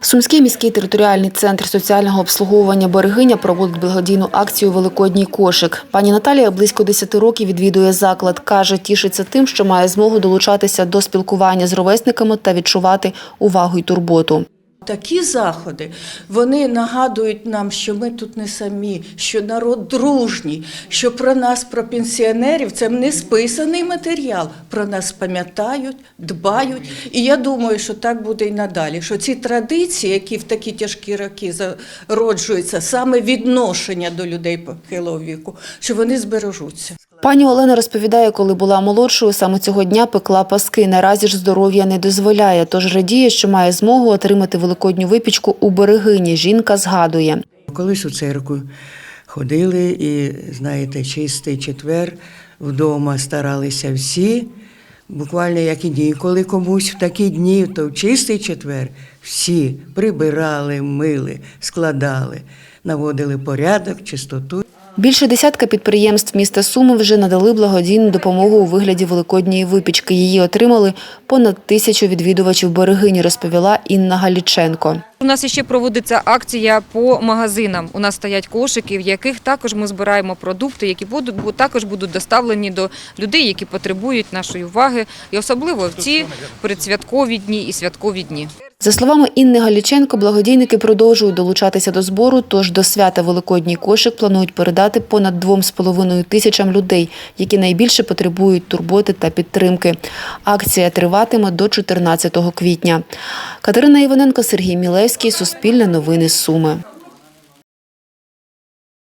Сумський міський територіальний центр соціального обслуговування Берегиня проводить благодійну акцію Великодній кошик. Пані Наталія близько 10 років відвідує заклад. Каже, тішиться тим, що має змогу долучатися до спілкування з ровесниками та відчувати увагу й турботу. Такі заходи вони нагадують нам, що ми тут не самі, що народ дружній, що про нас, про пенсіонерів, це не списаний матеріал. Про нас пам'ятають, дбають. І я думаю, що так буде і надалі. Що ці традиції, які в такі тяжкі роки зароджуються, саме відношення до людей похилого віку, що вони збережуться. Пані Олена розповідає, коли була молодшою, саме цього дня пекла паски. Наразі ж здоров'я не дозволяє, тож радіє, що має змогу отримати великодню випічку у Берегині. Жінка згадує. Колись у церкву ходили і, знаєте, чистий четвер вдома старалися всі. Буквально як і ніколи комусь в такі дні, то в чистий четвер всі прибирали, мили, складали, наводили порядок, чистоту. Більше десятка підприємств міста Суми вже надали благодійну допомогу у вигляді великодньої випічки. Її отримали понад тисячу відвідувачів Берегині, розповіла Інна Галіченко. У нас ще проводиться акція по магазинам. У нас стоять кошики, в яких також ми збираємо продукти, які будуть також будуть доставлені до людей, які потребують нашої уваги, і особливо в ці передсвяткові дні і святкові дні. За словами Інни Галіченко, благодійники продовжують долучатися до збору, тож до свята Великодній кошик планують передати понад 2,5 тисячам людей, які найбільше потребують турботи та підтримки. Акція триватиме до 14 квітня. Катерина Іваненко, Сергій Мілевський, Суспільне новини Суми.